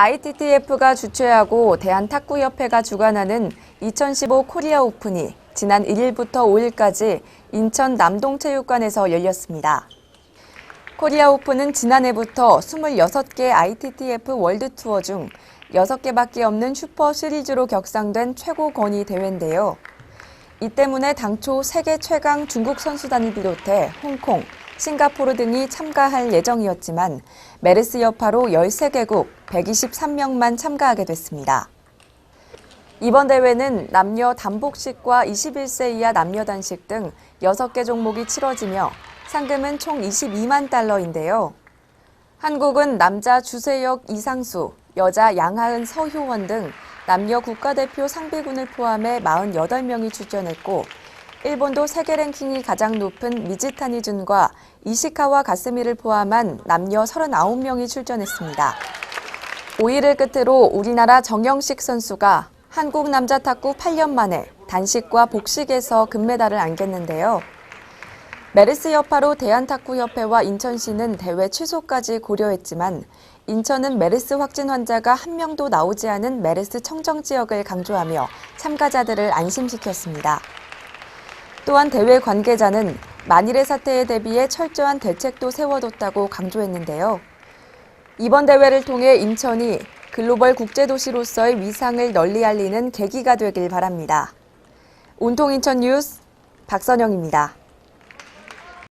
ITTF가 주최하고 대한탁구협회가 주관하는 2015 코리아 오픈이 지난 1일부터 5일까지 인천 남동체육관에서 열렸습니다. 코리아 오픈은 지난해부터 26개 ITTF 월드 투어 중 6개밖에 없는 슈퍼 시리즈로 격상된 최고 권위 대회인데요. 이 때문에 당초 세계 최강 중국 선수단을 비롯해 홍콩, 싱가포르 등이 참가할 예정이었지만 메르스 여파로 13개국 123명만 참가하게 됐습니다. 이번 대회는 남녀 단복식과 21세 이하 남녀 단식 등 6개 종목이 치러지며 상금은 총 22만 달러인데요. 한국은 남자 주세혁 이상수, 여자 양하은 서효원 등 남녀 국가대표 상비군을 포함해 48명이 출전했고 일본도 세계 랭킹이 가장 높은 미즈타니 준과 이시카와 가스미를 포함한 남녀 39명이 출전했습니다. 5일을 끝으로 우리나라 정영식 선수가 한국 남자 탁구 8년 만에 단식과 복식에서 금메달을 안겼는데요. 메르스 여파로 대한탁구협회와 인천시는 대회 취소까지 고려했지만 인천은 메르스 확진 환자가 한 명도 나오지 않은 메르스 청정 지역을 강조하며 참가자들을 안심시켰습니다. 또한 대회 관계자는 만일의 사태에 대비해 철저한 대책도 세워뒀다고 강조했는데요. 이번 대회를 통해 인천이 글로벌 국제도시로서의 위상을 널리 알리는 계기가 되길 바랍니다. 온통 인천 뉴스 박선영입니다.